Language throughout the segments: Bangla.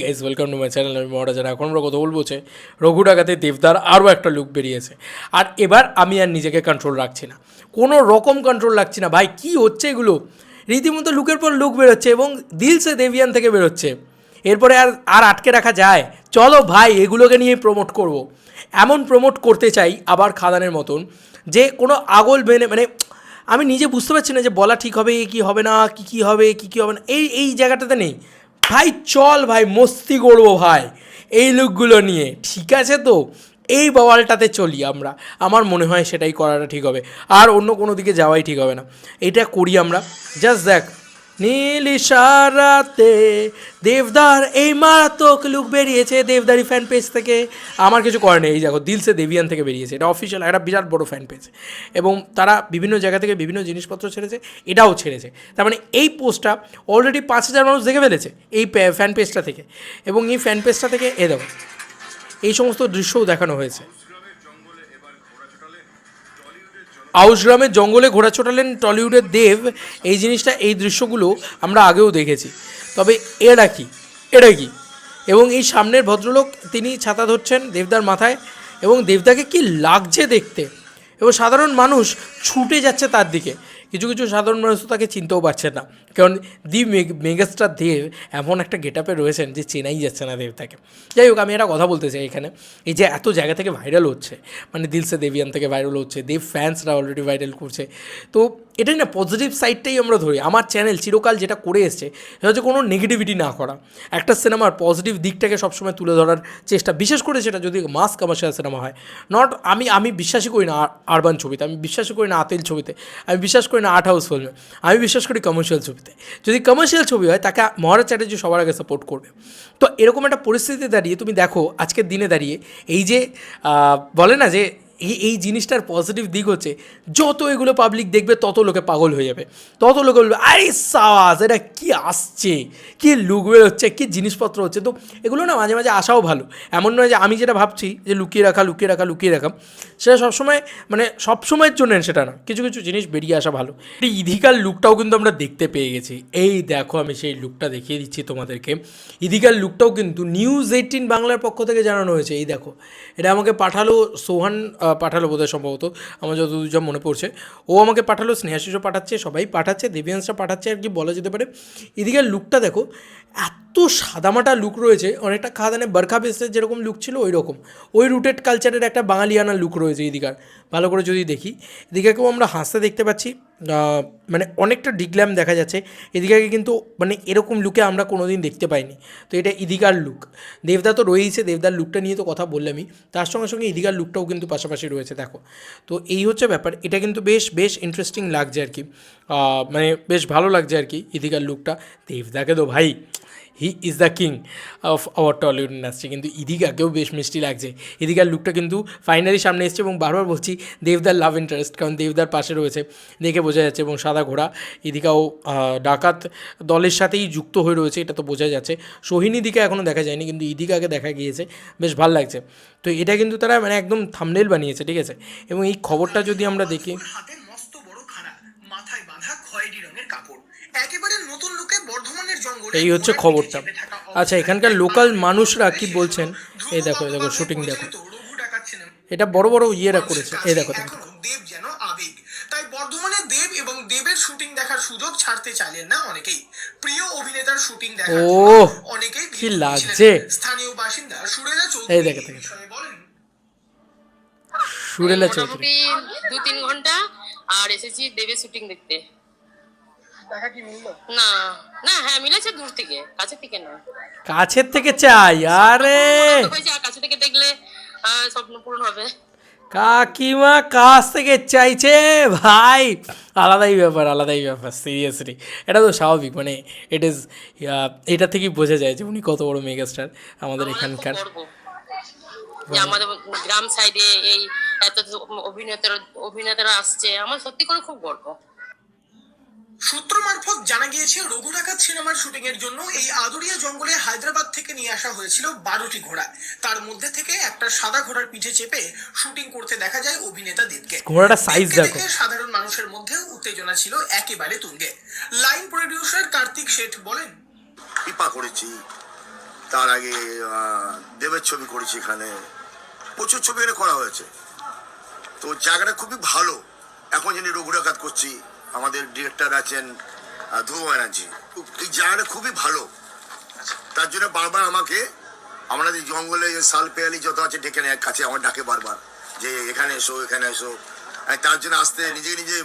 Guys welcome to my channel আমি মহারাজান এখন আমরা কথা বলব হচ্ছে রঘু ডাকাতে দেবদার আরও একটা লুক বেরিয়েছে। আর এবার আমি আর নিজেকে কন্ট্রোল রাখছি না। কোনো রকম কন্ট্রোল রাখছি না। ভাই, কি হচ্ছে এগুলো? রীতিমতো লুকের পর লুক বেরোচ্ছে এবং দিলসে দেবিয়ান থেকে বেরোচ্ছে। এরপরে আর আর আটকে রাখা যায়। চলো ভাই, এগুলোকে নিয়ে প্রমোট করব। এমন প্রমোট করতে চাই আবার খাদানের মতন যে কোনো আগল বেনে মানে আমি নিজে বুঝতে পারছি না যে বলা ঠিক হবে, কি হবে না, কি কি হবে, কি কি হবে না। এই এই জায়গাটাতে নেই। ভাই, চল ভাই, মস্তি করব ভাই, এই লোকগুলো নিয়ে, ঠিক আছে তো? এই বাওয়ালটাতে চলি আমরা। আমার মনে হয় সেটাই করাটা ঠিক হবে। আর অন্য কোনো দিকে যাওয়াই ঠিক হবে না। এটা করি আমরা। জাস্ট দেখ নীল ইশারাতে দেবদার এই মারাত্মক লুক বেরিয়েছে দেবদারি ফ্যান পেজ থেকে। আমার কিছু করে নেই, এই দেখো, দিলসে দেবিয়ান থেকে বেরিয়েছে। এটা অফিসিয়াল একটা বিরাট বড় ফ্যান পেজ এবং তারা বিভিন্ন জায়গা থেকে বিভিন্ন জিনিসপত্র ছেড়েছে, এটাও ছেড়েছে। তার মানে এই পোস্টটা অলরেডি পাঁচ হাজার মানুষ দেখে ফেলেছে, এই ফ্যান পেজটা থেকে। এবং এই ফ্যান পেজটা থেকে, এ দেখো, এই সমস্ত দৃশ্যও দেখানো হয়েছে। আউসগ্রামের জঙ্গলে ঘোড়া ছোটালেন টলিউডের দেব। এই জিনিসটা, এই দৃশ্যগুলো আমরা আগেও দেখেছি। তবে এরা কি? এটা কি? এবং এই সামনের ভদ্রলোক তিনি ছাতা ধরছেন দেবদার মাথায় এবং দেবদাকে কি লাগছে দেখতে? এবং সাধারণ মানুষ ছুটে যাচ্ছে তার দিকে। কিছু কিছু সাধারণ মানুষ তাকে চিনতেও পারছে না। কারণ দি মেগাস্টার দেব এমন একটা গেট আপে রয়েছেন যে চেনাই যাচ্ছে না দেবতাকে। যাই হোক, আমি একটা কথা বলতে চাই এখানে। এই যে এত জায়গা থেকে ভাইরাল হচ্ছে মানে দিলসে দেবিয়ান থেকে ভাইরাল হচ্ছে, দেব ফ্যান্সরা অলরেডি ভাইরাল করছে। তো এটাই না পজিটিভ সাইডটাই আমরা ধরি। আমার চ্যানেল চিরকাল যেটা করে এসছে, সেটা হচ্ছে কোনো নেগেটিভিটি না করা। একটা সিনেমার পজিটিভ দিকটাকে সবসময় তুলে ধরার চেষ্টা, বিশেষ করে সেটা যদি মাস কমার্শিয়াল সিনেমা হয়। নট আমি আমি বিশ্বাসই করি না আরবান ছবিতে, আমি বিশ্বাসই করি না আতেল ছবিতে, আমি বিশ্বাস করি না আর্ট হাউস ফিল্মে আমি বিশ্বাস করি কমার্শিয়াল ছবিতে। যদি কমার্শিয়াল ছবি হয়, তাকে মহারাজ চ্যাটার্জি সবার আগে সাপোর্ট করবে। তো এরকম একটা পরিস্থিতি দাঁড়িয়ে, তুমি দেখো, আজকের দিনে দাঁড়িয়ে এই যে বলে না যে এই এই জিনিসটার পজিটিভ দিক হচ্ছে, যত এগুলো পাবলিক দেখবে, তত লোকে পাগল হয়ে যাবে। তত লোকে বলবে, আরে সাওয়াজ এটা কি আসছে? কি লুক বেরোচ্ছে কি জিনিসপত্র হচ্ছে? তো এগুলো না মাঝে মাঝে আসাও ভালো। এমন নয় যে আমি যেটা ভাবছি, যে লুকিয়ে রাখা লুকিয়ে রাখা লুকিয়ে রাখা, সেটা সবসময় মানে সবসময়ের জন্য সেটা না। কিছু কিছু জিনিস বেরিয়ে আসা ভালো। এই ইধিকার লুকটাও কিন্তু আমরা দেখতে পেয়ে গেছি। এই দেখো, আমি সেই লুকটা দেখিয়ে দিচ্ছি তোমাদেরকে। ইধিকার লুকটাও কিন্তু নিউজ এইটিন বাংলার পক্ষ থেকে জানানো হয়েছে। এই দেখো, এটা আমাকে পাঠালো সোহান পাঠালো বোধহয় সম্ভবত, আমার যত যা মনে পড়ছে। ও আমাকে পাঠালো, স্নেহাশিসও পাঠাচ্ছে, সবাই পাঠাচ্ছে দেবিয়ান্সরা পাঠাচ্ছে আর কি বলা যেতে পারে। এদিকে লুকটা দেখো, এত সাদামাটা লুক রয়েছে, অনেকটা খাদানে বারখা বেসের যেরকম লুক ছিল ওই রকম ওই রুটেড কালচারের একটা বাঙালিয়ানা লুক রয়েছে এদিকার। ভালো করে যদি দেখি এদিকেও আমরা হাসতে দেখতে পাচ্ছি মানে অনেকটা ডিগ্ল্যাম দেখা যাচ্ছে। এদিকে কিন্তু মানে এরকম লুকে আমরা কোনো দিন দেখতে পাইনি। তো এটা ইদিকার লুক দেবদা তো রয়েইছে, দেবদার লুকটা নিয়ে তো কথা বললামই। তার সঙ্গে সঙ্গে ইদিকার লুকটাও কিন্তু পাশাপাশি রয়েছে, দেখো। তো এই হচ্ছে ব্যাপার, এটা কিন্তু বেশ বেশ ইন্টারেস্টিং লাগছে আর কি। মানে বেশ ভালো লাগছে আর কি ইদিকার লুকটা দেবদাকে তো ভাই he is the king of our Tollywood industry কিন্তু ইদিকাকেও বেশ মিষ্টি লাগছে। ইদিকার লুকটা কিন্তু ফাইনালি সামনে এসছে এবং বারবার বলছি দেবদার লাভ ইন্টারেস্ট কারণ দেবদার পাশে রয়েছে। দেখে বোঝা যাচ্ছে এবং সাদা ঘোড়া ইদিকাও ডাকাত দলের সাথেই যুক্ত হয়ে রয়েছে, এটা তো বোঝা যাচ্ছে। সোহিনী দিকে এখনও দেখা যায়নি, কিন্তু ইদিকাকে দেখা গিয়েছে। বেশ ভালো লাগছে। তো এটা কিন্তু তারা মানে একদম থামনেল বানিয়েছে, ঠিক আছে? এবং এই খবরটা যদি আমরা দেখি একেবারে নতুন লুকে বর্ধমানের জঙ্গলে এই হচ্ছে খবরটা। আচ্ছা এখানকার লোকাল মানুষরা কি বলছেন? এই দেখো দেখো শুটিং দেখো। এটা বড় বড় ইয়েরা করেছে। এই দেখো দেখো। দেব যেন আবেগ। তাই বর্ধমানে দেব এবং দেবের শুটিং দেখার সুযোগ ছাড়তে চাইলেন না অনেকেই। প্রিয় অভিনেতার শুটিং দেখার ও, অনেকেই কি ভিড় লাগছে। স্থানীয় বাসিন্দা সুরেলা চৌধুরী এই দেখো, দেখো। বলেন। সুরেলা চৌধুরী। দু তিন ঘণ্টা আর এসেছি দেবের শুটিং দেখতে। দেখা কি মিলল? না না হ্যাঁ মিলেছে দূর থেকে কাছে থেকে না কাছের থেকে চাই আরে! কাছে থেকে দেখলে স্বপ্ন পূরণ হবে। কাকিমা কাছ থেকে চাইছে ভাই আলাদাই ব্যাপার আলাদাই ব্যাপার সিরিয়াসলি এটা তো স্বাভাবিক মানে ইট ইজ এটা থেকেই বোঝা যায় যে উনি কত বড় মেগাস্টার আমাদের এখানকার। গর্ব আমাদের গ্রাম সাইডে এই এত অভিনেতারা অভিনেতারা আসছে আমার সত্যি করে খুব গর্ব। সূত্র মারফত জানা গিয়েছে রঘুনাকাত সিনেমার শুটিং এর জন্য এই আদুরিয়া জঙ্গলে হায়দ্রাবাদ থেকে নিয়ে আসা হয়েছিল বারোটি ঘোড়া। তার মধ্যে থেকে একটা সাদা ঘোড়ার পিঠে চেপে শুটিং করতে দেখা যায় অভিনেতা দেবকে। ঘোড়াটার size দেবকে দেখো। সাধারণ মানুষের মধ্যে উত্তেজনা ছিল একেবারে তুঙ্গে। লাইন প্রডিউসার কার্তিক শেঠ বলেন পিপা করেছি। তার আগে আহ, দেবের ছবি করেছি এখানে। প্রচুর ছবি এখানে করা হয়েছে। তো জায়গাটা খুবই ভালো। এখন যিনি রঘুরাঘাত করছি আমাদের ডিরেক্টর আছেন ধ্রুব ব্যানার্জি। এই জায়গাটা খুবই ভালো। তার জন্য বারবার আমাকে আমাদের জঙ্গলে যে শাল পেয়ালি যত আছে ডেকে নেয় কাছে আমার ডাকে বারবার যে এখানে এসো এখানে এসো। তার জন্য আসতে নিজে নিজে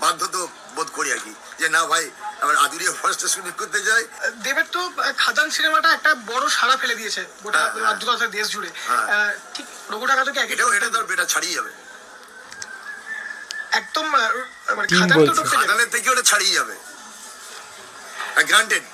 বাধ্যত বোধ করি আর কি যে না ভাই আবার আদুরিয়া ফরেস্টে শুটিং করতে যাই। দেবের তো খাদান সিনেমাটা একটা বড় সাড়া ফেলে দিয়েছে গোটা হ্যাঁ, হ্যাঁ। রাজ্য দেশ জুড়ে। হ্যাঁ। ঠিক টাকাটাকে একই এটাও এটা তোর বেটা ছাড়িয়ে যাবে। একদম মানে খাদানের থেকে ওটা ছাড়িয়ে যাবে। গ্রান্টেড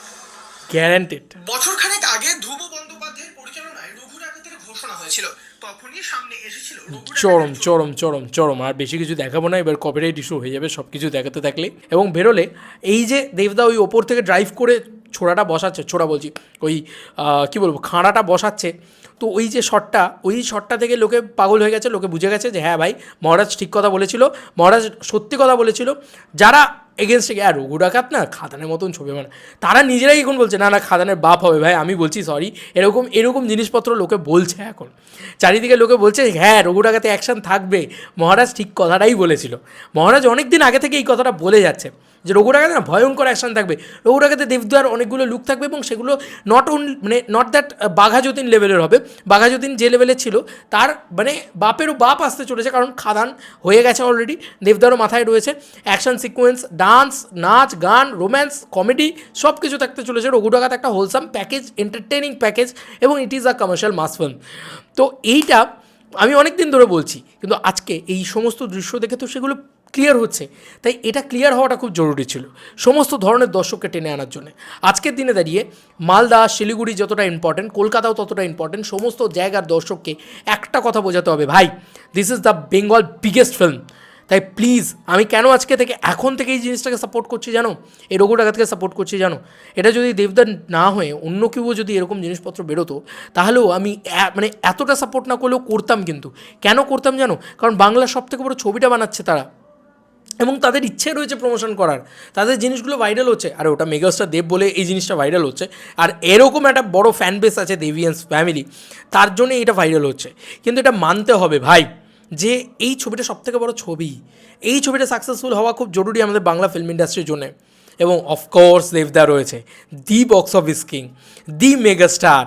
গ্যারান্টেড বছর খানেক আগে ধ্রুব বন্দ্যোপাধ্যায়ের পরিচালনায় রঘু ডাকাতের ঘোষণা হয়েছিল। তখনই সামনে এসেছিল চরম চরম চরম চরম। আর বেশি কিছু দেখাবো না এবার কপিরাইট ইস্যু হয়ে যাবে সব কিছু দেখাতে থাকলে। এবং বেরোলে এই যে দেবদা ওই ওপর থেকে ড্রাইভ করে ছোড়াটা বসাচ্ছে ছোড়া বলছি ওই কি বলব খাঁড়াটা বসাচ্ছে তো ওই যে শটটা, ওই শটটা থেকে লোকে পাগল হয়ে গেছে, লোকে বুঝে গেছে যে হ্যাঁ ভাই, মহারাজ ঠিক কথা বলেছিল, মহারাজ সত্যি কথা বলেছিল। যারা এগেনস্টে আর রঘু ডাকাত না, খাদানের মতন ছবি মানে তারা নিজেরাই এখন বলছে, না না, খাদানের বাপ হবে ভাই, আমি বলছি সরি এরকম এরকম জিনিসপত্র লোকে বলছে এখন। চারিদিকে লোকে বলছে হ্যাঁ রঘু ডাকাতে অ্যাকশন থাকবে। মহারাজ ঠিক কথাটাই বলেছিল। মহারাজ অনেক দিন আগে থেকে এই কথাটা বলে যাচ্ছে। যে রঘু ডাকাতে না ভয়ঙ্কর অ্যাকশন থাকবে। রঘু দেবদুয়ার অনেকগুলো লুক থাকবে এবং সেগুলো নট ওনলি মানে নট দ্যাট বাঘা যতীন লেভেলের হবে। বাঘা যতীন যে লেভেলে ছিল, তার মানে বাপেরও বাপ আসতে চলেছে কারণ খাদান হয়ে গেছে অলরেডি দেবদারও মাথায় রয়েছে। অ্যাকশন সিকোয়েন্স ডান্স নাচ, গান রোম্যান্স কমেডি সব কিছু থাকতে চলেছে। রঘু ডাকাত একটা হোলসাম প্যাকেজ এন্টারটেনিং প্যাকেজ এবং it is a commercial mass film তো এইটা আমি অনেক দিন ধরে বলছি, কিন্তু আজকে এই সমস্ত দৃশ্য দেখে তো সেগুলো ক্লিয়ার হচ্ছে। তাই এটা ক্লিয়ার হওয়াটা খুব জরুরি ছিল সমস্ত ধরনের দর্শককে টেনে আনার জন্য। আজকের দিনে দাঁড়িয়ে মালদা, শিলিগুড়ি যতটা ইম্পর্টেন্ট কলকাতাও ততটা ইম্পর্টেন্ট সমস্ত জায়গার দর্শককে একটা কথা বোঝাতে হবে, ভাই this is the Bengal biggest film তাই প্লিজ আমি কেন আজকে থেকে, এখন থেকে এই জিনিসটাকে সাপোর্ট করছি জানো? এই রঘু ডাকাতকে সাপোর্ট করছি জানো? এটা যদি দেবদার না হয়ে অন্য কেউ যদি এরকম জিনিসপত্র বেরোতো, তাহলেও আমি মানে এতটা সাপোর্ট না করলেও করতাম কিন্তু। কেন করতাম জানো? কারণ বাংলার সব থেকে বড় ছবিটা বানাচ্ছে তারা। এবং তাদের ইচ্ছে রয়েছে প্রমোশন করার। তাদের জিনিসগুলো ভাইরাল হচ্ছে। আর, ওটা মেগাস্টার দেব বলে এই জিনিসটা ভাইরাল হচ্ছে। আর এরকম একটা বড় ফ্যান বেস আছে দেভিয়ান্স ফ্যামিলি তার জন্যে এটা ভাইরাল হচ্ছে। কিন্তু এটা মানতে হবে ভাই, যে এই ছবিটা সবথেকে বড় ছবি। এই ছবিটা সাকসেসফুল হওয়া খুব জরুরি আমাদের বাংলা ফিল্ম ইন্ডাস্ট্রির জন্য। এবং অফকোর্স দেবদা রয়েছে the box office king the megastar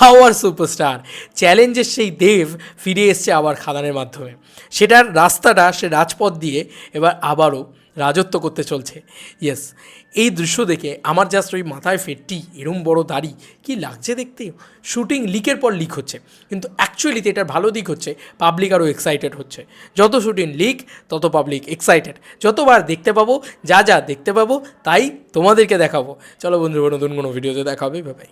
our superstar চ্যালেঞ্জের সেই দেব ফিরে এসছে আবার খাদানের মাধ্যমে। সেটার রাস্তাটা সে রাজপথ দিয়ে এবার আবারও রাজত্ব করতে চলছে। ইয়েস এই দৃশ্য দেখে আমার জাস্ট ওই মাথায় ফেটটি এরম বড় দাড়ি, কি লাগছে দেখতে? শুটিং লিকের পর লিক হচ্ছে। কিন্তু অ্যাকচুয়ালিতে এটার ভালো দিক হচ্ছে পাবলিক আরও এক্সাইটেড হচ্ছে। যত শুটিং লিক, তত পাবলিক এক্সাইটেড যতবার দেখতে পাবো, যা যা দেখতে পাবো, তাই তোমাদেরকে দেখাবো। চলো বন্ধুরা, নতুন কোনো ভিডিওতে দেখাবে ভাই